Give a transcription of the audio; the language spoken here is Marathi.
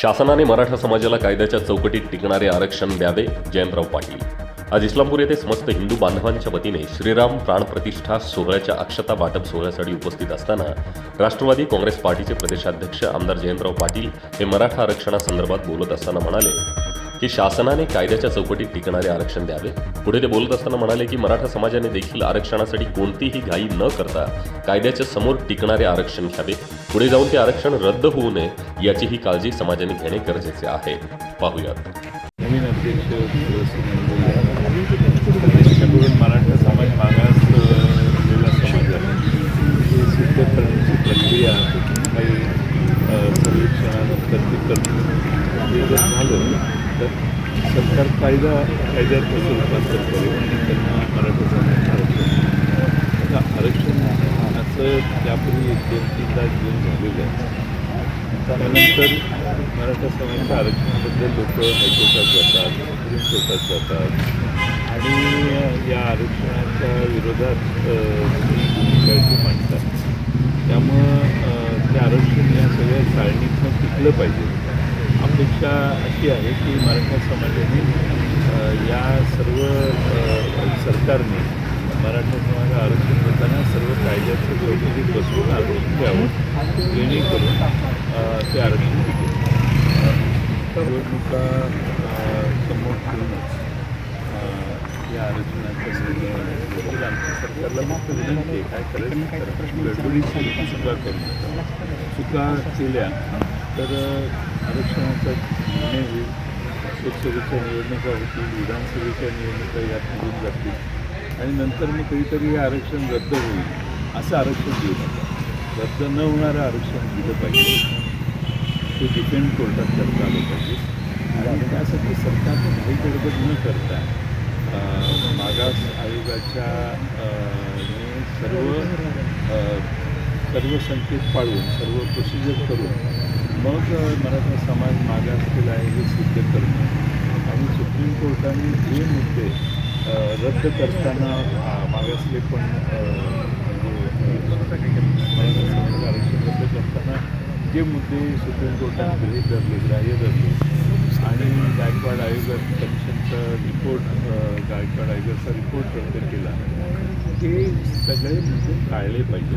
शासनाने मराठा समाजाला कायद्याच्या चौकटीत टिकणारे आरक्षण द्यावे जयंतराव पाटील. आज इस्लामपूर येथे समस्त हिंदू बांधवांच्या वतीने श्रीराम प्राणप्रतिष्ठा सोहळ्याच्या अक्षता वाटप सोहळ्यासाठी उपस्थित असताना राष्ट्रवादी काँग्रेस पार्टीचे प्रदेशाध्यक्ष आमदार जयंतराव पाटील हे मराठा आरक्षणासंदर्भात बोलत असताना म्हणाले की शासनाने कायद्याच्या चौकटीत टिकणारे आरक्षण द्यावे. पुढे ते बोलत असताना म्हणाले की मराठा समाजाने देखील आरक्षणासाठी कोणतीही घाई न करता कायद्याच्या समोर टिकणारे आरक्षण घ्यावे. पुढे जाऊन ते आरक्षण रद्द होऊ नये याचीही काळजी समाजाने घेणे गरजेचे आहे. पाहूयात. नवीन अध्यक्ष मराठा समाज मागास समाज आहे. प्रक्रिया काही सर्वेक्षणानंतर ते करतो झालं तर सरकार कायदा कायद्यात कसं रूपांतर करेल आणि त्यांना मराठा समाज आरक्षण. असं आरक्षणाचं त्यापूर्वी एक दोन तीनदा घेऊन झालेलं आहे. त्यानंतर मराठा समाजाच्या आरक्षणाबद्दल लोक हायकोर्टात जातात सुप्रीम कोर्टात जातात. आणि या आरक्षणाच्या विरोधात भूमिका मांडतात. त्यामुळं ते आरक्षण या सगळ्या चाळणीतनं टिकलं पाहिजे. अपेक्षा अशी आहे की मराठा समाजाने या सर्व सरकारने मराठा समाजाला आरक्षण देताना सर्व कायद्याचं चौकटीत बसवून आरक्षण द्यावं जेणेकरून ते आरक्षण टिकेल. निवडणुका समोर ठेवूनच या आरक्षणाच्या संदर्भात आमच्या सरकारला फक्त विनंती आहे काय करायचं गडबडीची चुका करू नका चुका केल्या तर आरक्षणाचा निर्णय होईल. लोकसभेच्या निवडणुका होतील विधानसभेच्या निवडणुका यात निघून जातील. आणि नंतर मग कधीतरी हे आरक्षण रद्द होईल असं आरक्षण देऊ नका. रद्द न होणारं आरक्षण दिलं पाहिजे. ते डिपेंड कोर्टात करता आलं पाहिजे. आणि त्यासाठी सरकारने काही गडबड न करता मागास आयोगाच्या सर्व सर्व संकेत पाळून सर्व प्रोसिजर करून मग मराठा समाज मागासलेला आहे हे सिद्ध करणं. आणि सुप्रीम कोर्टाने जे मुद्दे रद्द करताना मागासले पण मराठा समाज आरक्षण रद्द करताना जे मुद्दे सुप्रीम कोर्टाने गृहित धरले ग्राह्य धरले. आणि गायकवाड आयोग कमिशनचा रिपोर्ट गायकवाड आयोगाचा रिपोर्ट रद्द केला. ते सगळे मुद्दे टाळले पाहिजे